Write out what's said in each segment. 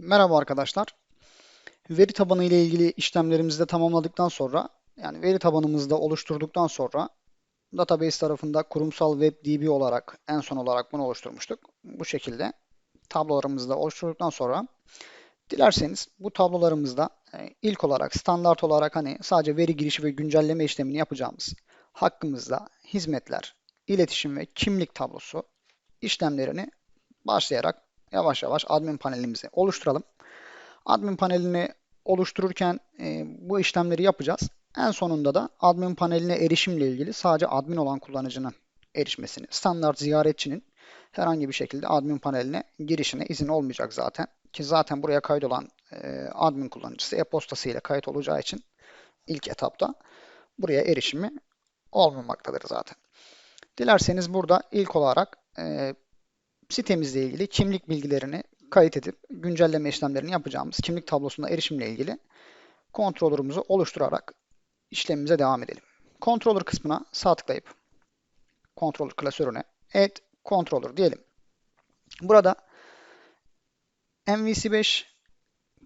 Merhaba arkadaşlar. Veri tabanı ile ilgili işlemlerimizi de tamamladıktan sonra, yani veri tabanımızı da oluşturduktan sonra database tarafında kurumsal web DB olarak en son olarak bunu oluşturmuştuk. Bu şekilde tablolarımızı da oluşturduktan sonra dilerseniz bu tablolarımızda e, ilk olarak standart olarak hani sadece veri girişi ve güncelleme işlemini yapacağımız hakkımızda hizmetler, iletişim ve kimlik tablosu işlemlerini başlayarak yavaş yavaş admin panelimizi oluşturalım. Admin panelini oluştururken e, bu işlemleri yapacağız. En sonunda da admin paneline erişimle ilgili sadece admin olan kullanıcının erişmesini, standart ziyaretçinin herhangi bir şekilde admin paneline girişine izin olmayacak zaten. Ki zaten buraya kaydolan e, admin kullanıcısı e-postası ile kayıt olacağı için ilk etapta buraya erişimi olmamaktadır zaten. Dilerseniz burada ilk olarak e, sitemizle ilgili kimlik bilgilerini kayıt edip güncelleme işlemlerini yapacağımız kimlik tablosuna erişimle ilgili controller'ımızı oluşturarak işlemimize devam edelim. Controller kısmına sağ tıklayıp controller klasörüne add controller diyelim. Burada MVC5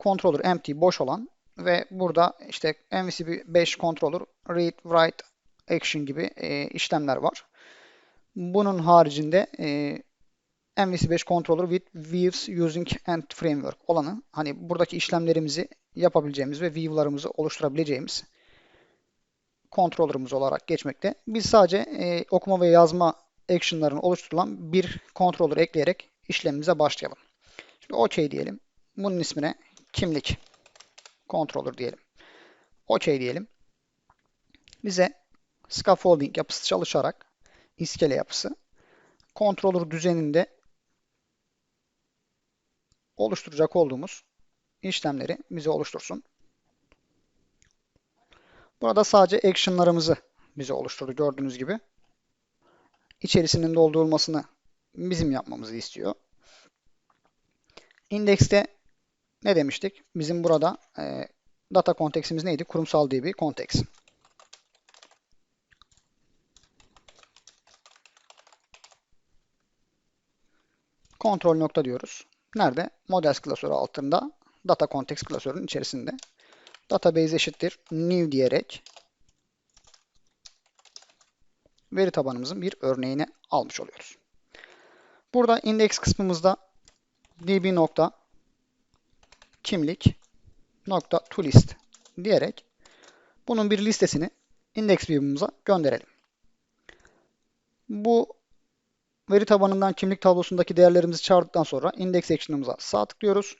controller empty boş olan ve burada işte MVC5 controller read write action gibi e, işlemler var. Bunun haricinde e, MVC5 controller with views using end framework olanı hani buradaki işlemlerimizi yapabileceğimiz ve view'larımızı oluşturabileceğimiz controller'ımız olarak geçmekte. Biz sadece e, okuma ve yazma action'ların oluşturulan bir controller ekleyerek işlemimize başlayalım. Şimdi OK diyelim. Bunun ismine kimlik controller diyelim. OK diyelim. Bize scaffolding yapısı çalışarak iskele yapısı controller düzeninde oluşturacak olduğumuz işlemleri bize oluştursun. Burada sadece action'larımızı bize oluşturdu gördüğünüz gibi. İçerisinin doldurulmasını bizim yapmamızı istiyor. Index'te ne demiştik? Bizim burada e, data konteksimiz neydi? Kurumsal DB konteks. Kontrol nokta diyoruz. Nerede? Models klasörü altında data context klasörünün içerisinde. Database eşittir new diyerek veri tabanımızın bir örneğini almış oluyoruz. Burada index kısmımızda db nokta kimlik nokta toList diyerek bunun bir listesini index view'umuza gönderelim. Bu Veri tabanından kimlik tablosundaki değerlerimizi çağırdıktan sonra index action'ımıza sağ tıklıyoruz.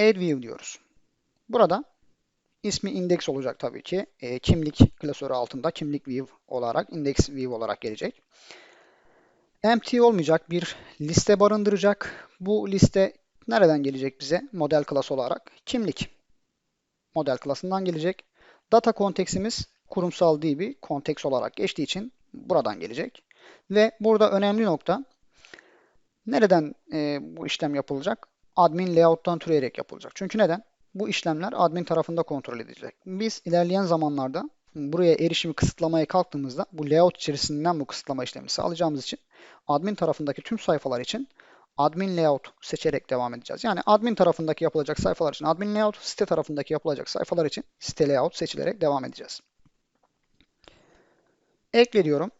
Add view diyoruz. Burada ismi index olacak tabii ki. E, kimlik klasörü altında kimlik view olarak, index view olarak gelecek. Empty olmayacak bir liste barındıracak. Bu liste nereden gelecek bize? Model klas olarak kimlik model klasından gelecek. Data konteksimiz kurumsal DB konteks olarak geçtiği için buradan gelecek. Ve burada önemli nokta nereden e, bu işlem yapılacak? Admin layout'tan türeyerek yapılacak. Çünkü neden? Bu işlemler admin tarafında kontrol edilecek. Biz ilerleyen zamanlarda buraya erişimi kısıtlamaya kalktığımızda bu layout içerisinden bu kısıtlama işlemi sağlayacağımız için admin tarafındaki tüm sayfalar için admin layout seçerek devam edeceğiz. Yani admin tarafındaki yapılacak sayfalar için admin layout, site tarafındaki yapılacak sayfalar için site layout seçilerek devam edeceğiz. Ekle diyorum.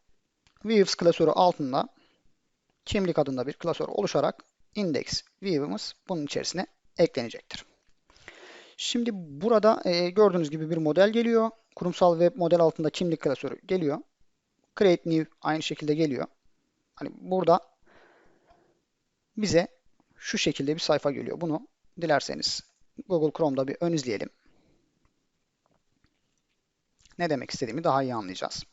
Views klasörü altında kimlik adında bir klasör oluşarak index view'ımız bunun içerisine eklenecektir. Şimdi burada e, gördüğünüz gibi bir model geliyor. Kurumsal web model altında kimlik klasörü geliyor. Create new aynı şekilde geliyor. Hani burada bize şu şekilde bir sayfa geliyor. Bunu dilerseniz Google Chrome'da bir ön izleyelim. Ne demek istediğimi daha iyi anlayacağız.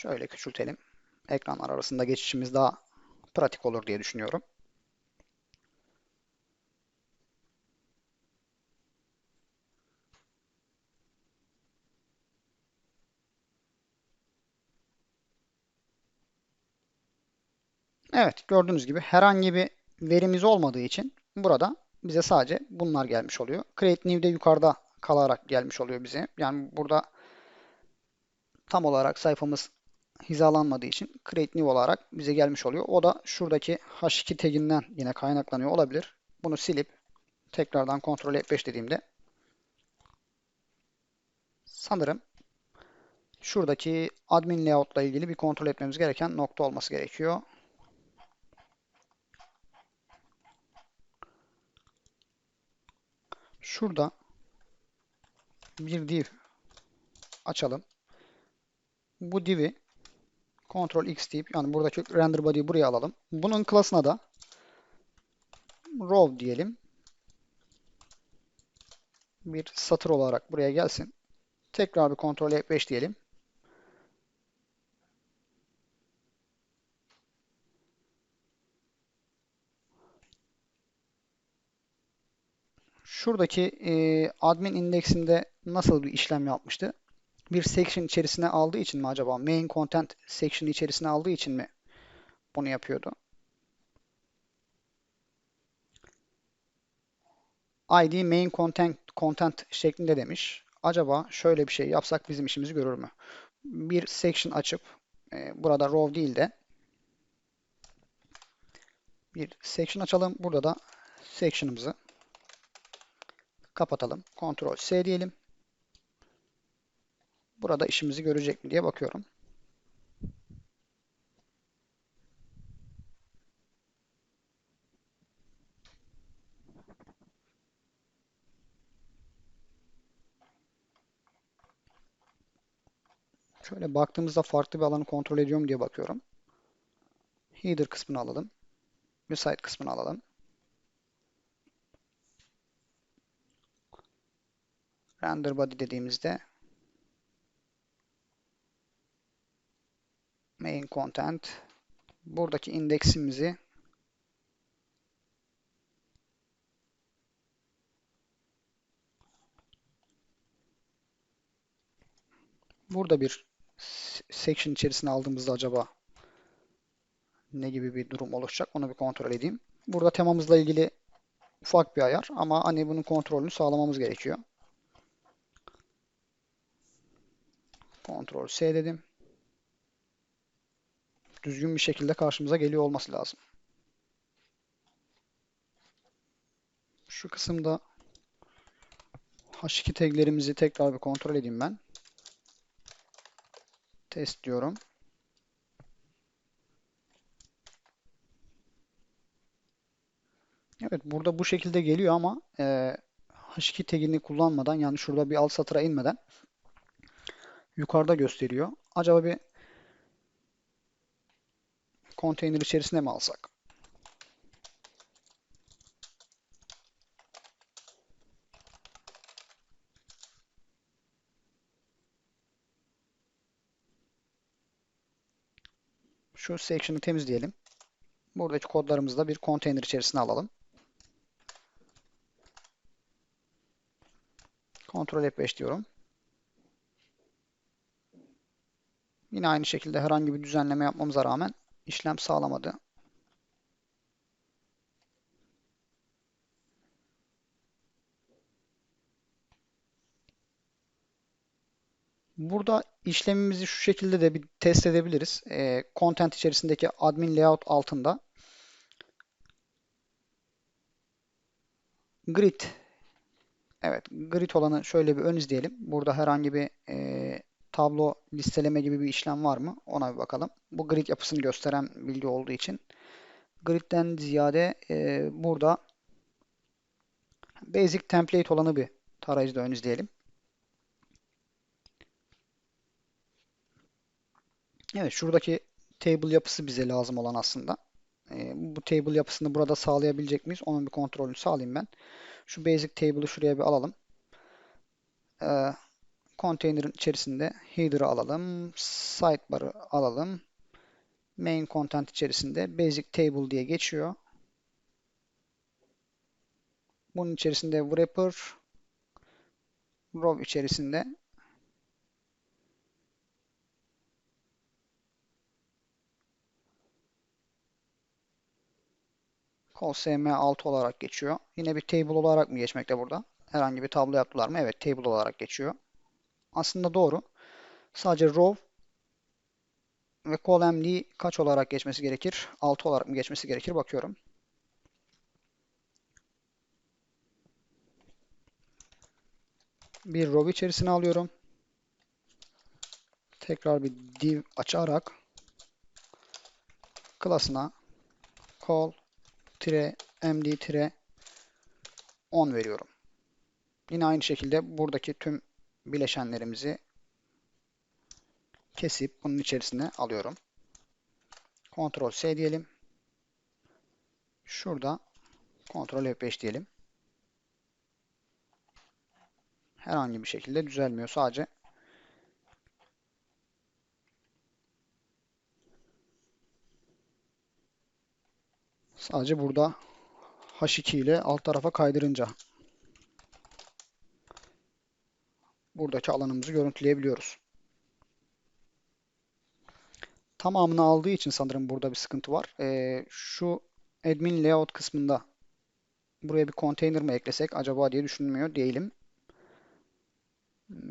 Şöyle küçültelim. Ekranlar arasında geçişimiz daha pratik olur diye düşünüyorum. Evet gördüğünüz gibi herhangi bir verimiz olmadığı için burada bize sadece bunlar gelmiş oluyor. Create New de yukarıda kalarak gelmiş oluyor bize. Yani burada tam olarak sayfamız hizalanmadığı için create new olarak bize gelmiş oluyor. O da şuradaki h2 taginden yine kaynaklanıyor olabilir. Bunu silip tekrardan Ctrl F5 dediğimde sanırım şuradaki admin layout ile ilgili bir kontrol etmemiz gereken nokta olması gerekiyor. Şurada bir div açalım. Bu div'i Ctrl X deyip yani buradaki render body'yi buraya alalım. Bunun class'ına da row diyelim. Bir satır olarak buraya gelsin. Tekrar bir Ctrl F5 diyelim. Şuradaki e, admin indeksinde nasıl bir işlem yapmıştı? Bir section içerisine aldığı için mi acaba? Main content section içerisine aldığı için mi bunu yapıyordu? ID main content content şeklinde demiş. Acaba şöyle bir şey yapsak bizim işimizi görür mü? Bir section açıp e, burada row değil de bir section açalım. Burada da section'ımızı kapatalım. Ctrl S diyelim. Burada işimizi görecek mi diye bakıyorum. Şöyle baktığımızda farklı bir alanı kontrol ediyorum diye bakıyorum. Header kısmını alalım. Recite kısmını alalım. Render body dediğimizde main content buradaki indeksimizi burada bir section içerisine aldığımızda acaba ne gibi bir durum oluşacak onu bir kontrol edeyim. Burada temamızla ilgili ufak bir ayar ama hani bunun kontrolünü sağlamamız gerekiyor. Ctrl S dedim. Düzgün bir şekilde karşımıza geliyor olması lazım. Şu kısımda H2 taglerimizi tekrar bir kontrol edeyim ben. Test diyorum. Evet burada bu şekilde geliyor ama e, H2 tagini kullanmadan yani şurada bir alt satıra inmeden yukarıda gösteriyor. Acaba bir konteyner içerisine mi alsak? Şu section'ı temizleyelim. Buradaki kodlarımızı da bir konteyner içerisine alalım. Ctrl F5 diyorum. Yine aynı şekilde herhangi bir düzenleme yapmamıza rağmen işlem sağlamadı. Burada işlemimizi şu şekilde de bir test edebiliriz. E, content içerisindeki admin layout altında grid Evet, grid olanı şöyle bir ön izleyelim. Burada herhangi bir e, tablo listeleme gibi bir işlem var mı? Ona bir bakalım. Bu grid yapısını gösteren bilgi olduğu için. Grid'den ziyade e, burada basic template olanı bir tarayıcıda ön izleyelim. Evet, şuradaki table yapısı bize lazım olan aslında. E, bu table yapısını burada sağlayabilecek miyiz? Onun bir kontrolünü sağlayayım ben. Şu basic table'ı şuraya bir alalım. E, konteynerin içerisinde header'ı alalım. Sidebar'ı alalım. Main content içerisinde basic table diye geçiyor. Bunun içerisinde wrapper row içerisinde Call SM6 olarak geçiyor. Yine bir table olarak mı geçmekte burada? Herhangi bir tablo yaptılar mı? Evet, table olarak geçiyor. Aslında doğru. Sadece row ve MD kaç olarak geçmesi gerekir? 6 olarak mı geçmesi gerekir? Bakıyorum. Bir row içerisine alıyorum. Tekrar bir div açarak klasına call tire md tire on veriyorum. Yine aynı şekilde buradaki tüm bileşenlerimizi kesip bunun içerisine alıyorum. Ctrl S diyelim. Şurada Ctrl F5 diyelim. Herhangi bir şekilde düzelmiyor. Sadece sadece burada H2 ile alt tarafa kaydırınca buradaki alanımızı görüntüleyebiliyoruz. Tamamını aldığı için sanırım burada bir sıkıntı var. Ee, şu admin layout kısmında buraya bir container mı eklesek acaba diye düşünmüyor değilim.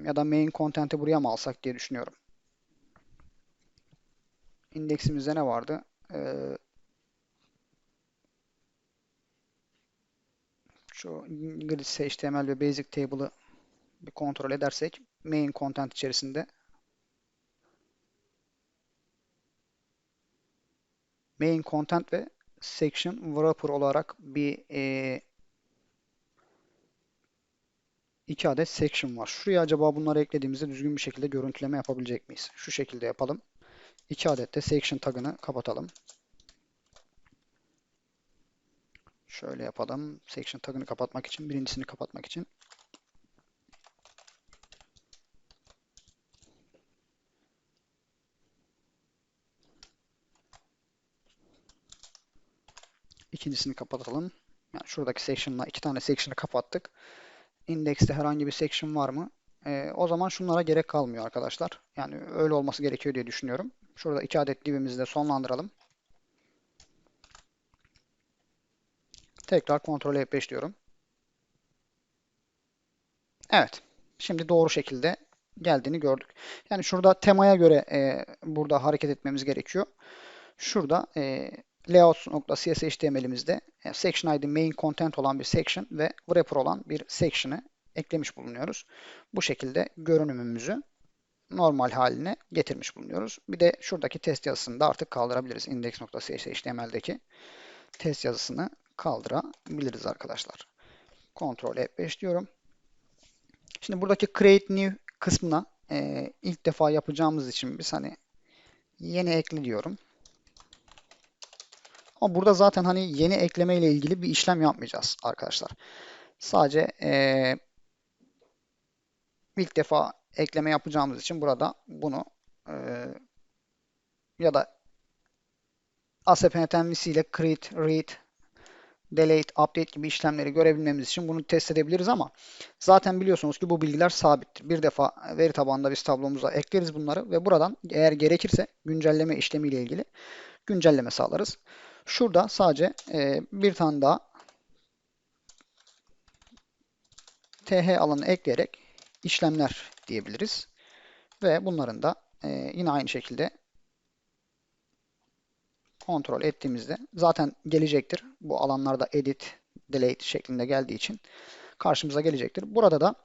Ya da main content'i buraya mı alsak diye düşünüyorum. İndeksimizde ne vardı? Ee, şu grid HTML ve basic table'ı bir kontrol edersek main content içerisinde main content ve section wrapper olarak bir e, iki adet section var. Şuraya acaba bunları eklediğimizde düzgün bir şekilde görüntüleme yapabilecek miyiz? Şu şekilde yapalım. İki adet de section tagını kapatalım. Şöyle yapalım. Section tagını kapatmak için, birincisini kapatmak için. İkincisini kapatalım. Yani şuradaki section'la iki tane section'ı kapattık. Index'te herhangi bir section var mı? Ee, o zaman şunlara gerek kalmıyor arkadaşlar. Yani öyle olması gerekiyor diye düşünüyorum. Şurada iki adet divimizi de sonlandıralım. Tekrar Ctrl F5 diyorum. Evet. Şimdi doğru şekilde geldiğini gördük. Yani şurada temaya göre e, burada hareket etmemiz gerekiyor. Şurada e, layouts.cshtml'imizde yani section id main content olan bir section ve wrapper olan bir section'ı eklemiş bulunuyoruz. Bu şekilde görünümümüzü normal haline getirmiş bulunuyoruz. Bir de şuradaki test yazısını da artık kaldırabiliriz. index.cshtml'deki test yazısını kaldırabiliriz arkadaşlar. Ctrl F5 diyorum. Şimdi buradaki create new kısmına e, ilk defa yapacağımız için biz hani yeni ekle diyorum. Ama burada zaten hani yeni ekleme ile ilgili bir işlem yapmayacağız arkadaşlar. Sadece e, ilk defa ekleme yapacağımız için burada bunu e, ya da ASP.NET ile create, read, delete, update gibi işlemleri görebilmemiz için bunu test edebiliriz ama zaten biliyorsunuz ki bu bilgiler sabittir. Bir defa veri tabanında biz tablomuza ekleriz bunları ve buradan eğer gerekirse güncelleme işlemiyle ilgili güncelleme sağlarız. Şurada sadece e, bir tane daha th alanı ekleyerek işlemler diyebiliriz. Ve bunların da e, yine aynı şekilde kontrol ettiğimizde zaten gelecektir. Bu alanlarda edit, delete şeklinde geldiği için karşımıza gelecektir. Burada da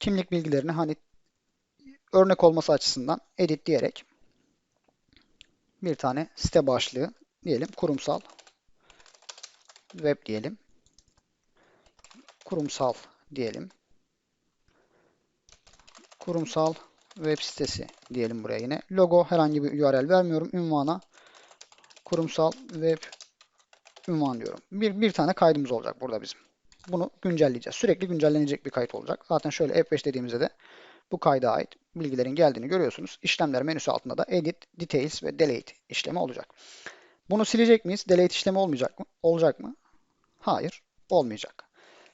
kimlik bilgilerini hani örnek olması açısından edit diyerek bir tane site başlığı diyelim kurumsal web diyelim. Kurumsal diyelim. Kurumsal web sitesi diyelim buraya yine. Logo herhangi bir URL vermiyorum. Ünvana kurumsal web ünvan diyorum. Bir, bir tane kaydımız olacak burada bizim. Bunu güncelleyeceğiz. Sürekli güncellenecek bir kayıt olacak. Zaten şöyle F5 dediğimizde de bu kayda ait bilgilerin geldiğini görüyorsunuz. İşlemler menüsü altında da Edit, Details ve Delete işlemi olacak. Bunu silecek miyiz? Delete işlemi olmayacak mı? Olacak mı? Hayır, olmayacak.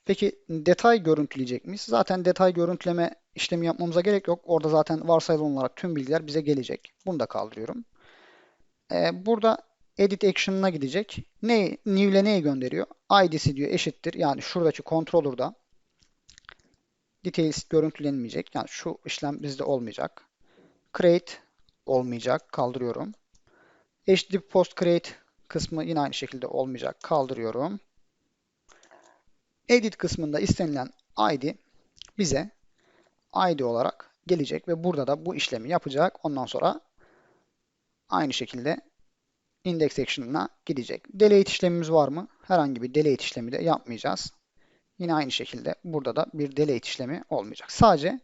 Peki detay görüntüleyecek miyiz? Zaten detay görüntüleme işlemi yapmamıza gerek yok. Orada zaten varsayılan olarak tüm bilgiler bize gelecek. Bunu da kaldırıyorum. Ee, burada edit action'ına gidecek. Ne, new'le neyi gönderiyor? ID'si diyor eşittir. Yani şuradaki controller'da details görüntülenmeyecek. Yani şu işlem bizde olmayacak. Create olmayacak. Kaldırıyorum. HTTP post create kısmı yine aynı şekilde olmayacak. Kaldırıyorum. Edit kısmında istenilen ID bize ID olarak gelecek ve burada da bu işlemi yapacak. Ondan sonra aynı şekilde index action'ına gidecek. Delete işlemimiz var mı? Herhangi bir delete işlemi de yapmayacağız. Yine aynı şekilde burada da bir delete işlemi olmayacak. Sadece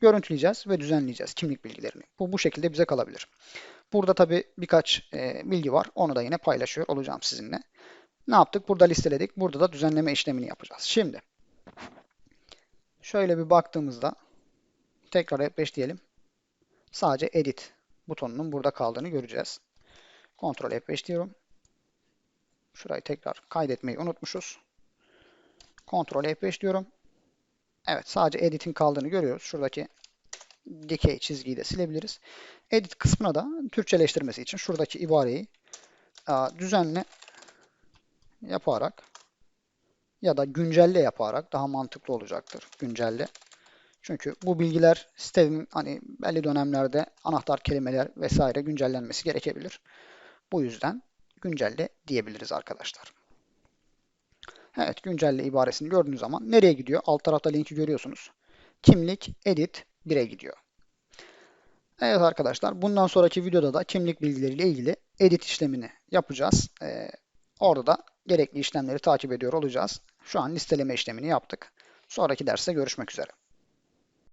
görüntüleyeceğiz ve düzenleyeceğiz kimlik bilgilerini. Bu bu şekilde bize kalabilir. Burada tabi birkaç e, bilgi var. Onu da yine paylaşıyor olacağım sizinle. Ne yaptık? Burada listeledik. Burada da düzenleme işlemini yapacağız. Şimdi şöyle bir baktığımızda tekrar F5 diyelim. Sadece edit butonunun burada kaldığını göreceğiz. Ctrl F5 diyorum. Şurayı tekrar kaydetmeyi unutmuşuz. Ctrl F5 diyorum. Evet sadece edit'in kaldığını görüyoruz. Şuradaki dikey çizgiyi de silebiliriz. Edit kısmına da Türkçeleştirmesi için şuradaki ibareyi düzenle yaparak ya da güncelle yaparak daha mantıklı olacaktır. Güncelle. Çünkü bu bilgiler sitenin hani belli dönemlerde anahtar kelimeler vesaire güncellenmesi gerekebilir. Bu yüzden güncelle diyebiliriz arkadaşlar. Evet güncelle ibaresini gördüğünüz zaman nereye gidiyor? Alt tarafta linki görüyorsunuz. Kimlik edit 1'e gidiyor. Evet arkadaşlar bundan sonraki videoda da kimlik bilgileriyle ilgili edit işlemini yapacağız. Ee, orada da gerekli işlemleri takip ediyor olacağız. Şu an listeleme işlemini yaptık. Sonraki derste görüşmek üzere.